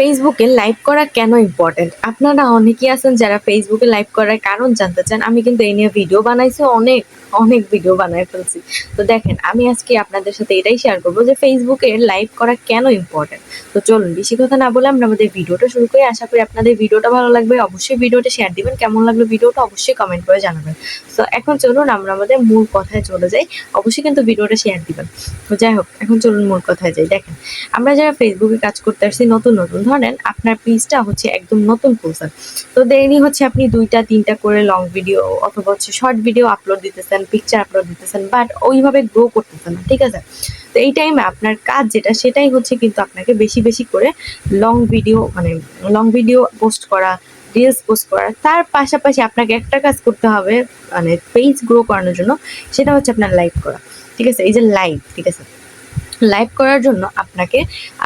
ফেসবুকে লাইভ করা কেন ইম্পর্টেন্ট আপনারা অনেকেই আছেন যারা ফেসবুকে লাইভ করার কারণ জানতে চান। আমি কিন্তু এই নিয়ে ভিডিও বানাইছি, অনেক অনেক ভিডিও বানায় ফেলছি। তো দেখেন, আমি আজকে আপনাদের সাথে এটাই শেয়ার করব যে ফেসবুকে লাইভ করা কেন ইম্পর্টেন্ট তো চলুন, বেশি কথা না বলে আমরা আমাদের ভিডিওটা শুরু করি। আশা করি আপনাদের ভিডিওটা ভালো লাগবে। অবশ্যই ভিডিওটা শেয়ার দিবেন। কেমন লাগল ভিডিওটা অবশ্যই কমেন্ট করে জানাবেন। তো এখন চলুন আমরা আমাদের মূল কথায় চলে যাই। অবশ্যই কিন্তু ভিডিওটা শেয়ার দিবেন। তো যাই হোক, এখন চলুন মূল কথায় যাই। দেখেন, আমরা যারা ফেসবুকে কাজ করতে আসছি, নতুন নতুন ধরেন আপনার পেজটা হচ্ছে একদম নতুন খুলছেন তো দেরি হচ্ছে আপনি দুইটা, তিনটা করে লং ভিডিও অথবা হচ্ছে শর্ট ভিডিও আপলোড দিতেছেন পিকচার আপলোড দিতেছেন বাট ওইভাবে গ্রো করতেছেন না, ঠিক আছে? তো এই টাইমে আপনার কাজ যেটা, সেটাই হচ্ছে কিন্তু আপনাকে বেশি বেশি করে লং ভিডিও মানে লং ভিডিও পোস্ট করা রিলস পোস্ট করা, তার পাশাপাশি আপনাকে একটা কাজ করতে হবে মানে পেজ গ্রো করানোর জন্য, সেটা হচ্ছে আপনার লাইভ করা, ঠিক আছে? এই যে লাইভ ঠিক আছে? লাইভ করার জন্য আপনাকে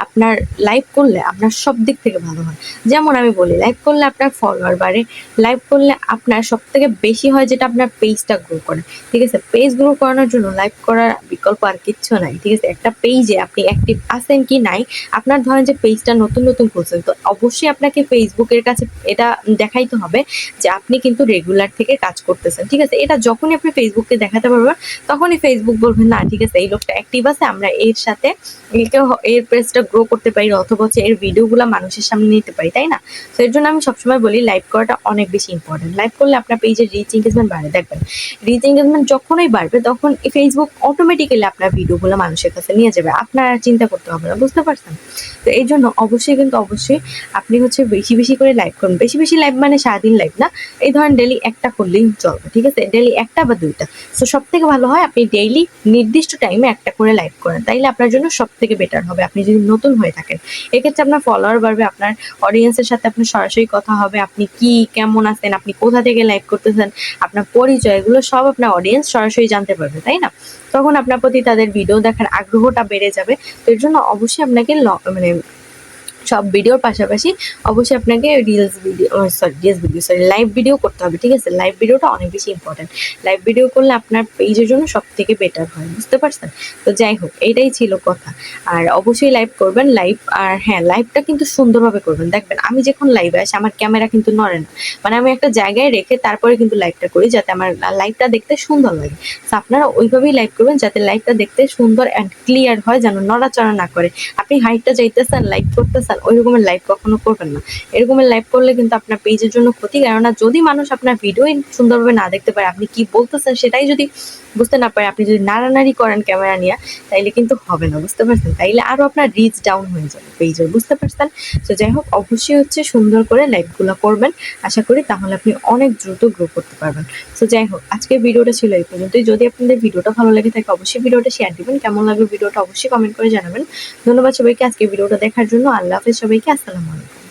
আপনার লাইভ করলে আপনার সব দিক থেকে ভালো হয়। যেমন আমি বলি লাইভ করলে আপনার ফলোয়ার বাড়ে লাইভ করলে আপনার সব থেকে বেশি হয় যেটা আপনার পেজটা গ্রো করে। ঠিক আছে? পেজ গ্রো করানোর জন্য লাইভ করার বিকল্প আর কিচ্ছু নাই। ঠিক আছে? একটা পেজে আপনি অ্যাক্টিভ আছেন কি নাই, আপনার ধরেন যে পেজটা নতুন নতুন খুলছেন তো অবশ্যই আপনাকে ফেসবুকের কাছে এটা দেখাইতে হবে যে আপনি কিন্তু রেগুলার থেকে কাজ করতেছেন। ঠিক আছে? এটা যখনই আপনি ফেসবুককে দেখাতে পারবেন, তখনই ফেসবুক বলবেন, না, ঠিক আছে, এই লোকটা অ্যাক্টিভ আছে, আমরা এর সাথে একে এর পেজটা গ্রো করতে পারি অথবা হচ্ছে এর ভিডিওগুলো মানুষের সামনে নিতে পারি, তাই না? তো এর জন্য আমি সবসময় বলি লাইভ করাটা অনেক বেশি ইম্পর্টেন্ট লাইভ করলে আপনার পেজের রিচ এঙ্গেজমেন্ট বাড়ে। দেখবেন রিচ এঙ্গেজমেন্ট যখনই বাড়বে, তখন ফেসবুক অটোমেটিক্যালি আপনার ভিডিওগুলো মানুষের কাছে নিয়ে যাবে। আপনার চিন্তা করতে হবে না, বুঝতে পারছেন? তো এই জন্য অবশ্যই কিন্তু অবশ্যই আপনি হচ্ছে বেশি বেশি করে লাইভ করুন। বেশি বেশি লাইভ মানে সারাদিন লাইভ না। এই ধরেন ডেলি একটা করলেই চলবে, ঠিক আছে? ডেলি একটা বা দুইটা। তো সব থেকে ভালো হয় আপনি ডেইলি নির্দিষ্ট টাইমে একটা করে লাইভ করেন। তাইলে আপনার জন্য সব থেকে বেটার হবে। আপনি যদি নতুন হয়ে থাকেন, এক্ষেত্রে আপনার ফলোয়ার বাড়বে, আপনার অডিয়েন্সের সাথে আপনার সরাসরি কথা হবে, আপনি কি, কেমন আছেন, আপনি কোথা থেকে লাইক করতেছেন, আপনার পরিচয়, এগুলো সব আপনার অডিয়েন্স সরাসরি জানতে পারবে, তাই না? তখন আপনার প্রতি তাদের ভিডিও দেখার আগ্রহটা বেড়ে যাবে। তো এর জন্য অবশ্যই আপনাকে মানে সব ভিডিওর পাশাপাশি অবশ্যই আপনাকে reels video sorry reels video sorry live video করতে হবে, ঠিক আছে? লাইভ ভিডিওটা অনেক বেশি ইম্পর্টেন্ট লাইভ ভিডিও করলে আপনার পেজের জন্য সব থেকে বেটার হয়, বুঝতে পারছেন? তো যাই হোক, এটাই ছিল কথা। আর অবশ্যই লাইভ করবেন লাইভ আর হ্যাঁ লাইভটা কিন্তু সুন্দরভাবে করবেন। দেখবেন, আমি যখন লাইভে আসি, আমার ক্যামেরা কিন্তু নড়ে না। মানে আমি একটা জায়গায় রেখে তারপরে কিন্তু লাইভটা করি, যাতে আমার লাইভটা দেখতে সুন্দর লাগে। তো আপনারা ওইভাবেই লাইভ করবেন, যাতে লাইভটা দেখতে সুন্দর অ্যান্ড ক্লিয়ার হয়, যেন নড়াচড়া না করে। আপনি হাইটটা যাইতেছেন লাইভ করতেছেন ওই রকমের লাইভ কখনো করবেন না। এরকমের লাইভ করলে কিন্তু আপনার পেজের জন্য ক্ষতি। কেননা যদি মানুষ আপনার ভিডিও সুন্দরভাবে না দেখতে পারে, আপনি কি বলতেছেন সেটাই যদি বুঝতে না পারে, আপনি যদি নাড়ানাড়ি করেন ক্যামেরা নিয়ে, তাইলে কিন্তু হবে না, বুঝতে পারছেন? তাইলে আরও আপনার রিচ ডাউন হয়ে যাবে পেজের বুঝতে পারছেন? তো যাই হোক, অবশ্যই হচ্ছে সুন্দর করে লাইভগুলো করবেন। আশা করি তাহলে আপনি অনেক দ্রুত গ্রো করতে পারবেন। তো যাই হোক, আজকের ভিডিওটা ছিল এই পর্যন্তই। যদি আপনাদের ভিডিওটা ভালো লাগে থাকে, অবশ্যই ভিডিওটা শেয়ার দিবেন। কেমন লাগল ভিডিওটা অবশ্যই কমেন্ট করে জানাবেন। ধন্যবাদ সবাইকে আজকে ভিডিওটা দেখার জন্য। আল্লাহ হাফেজ সবাইকে আসসালামু আলাইকুম।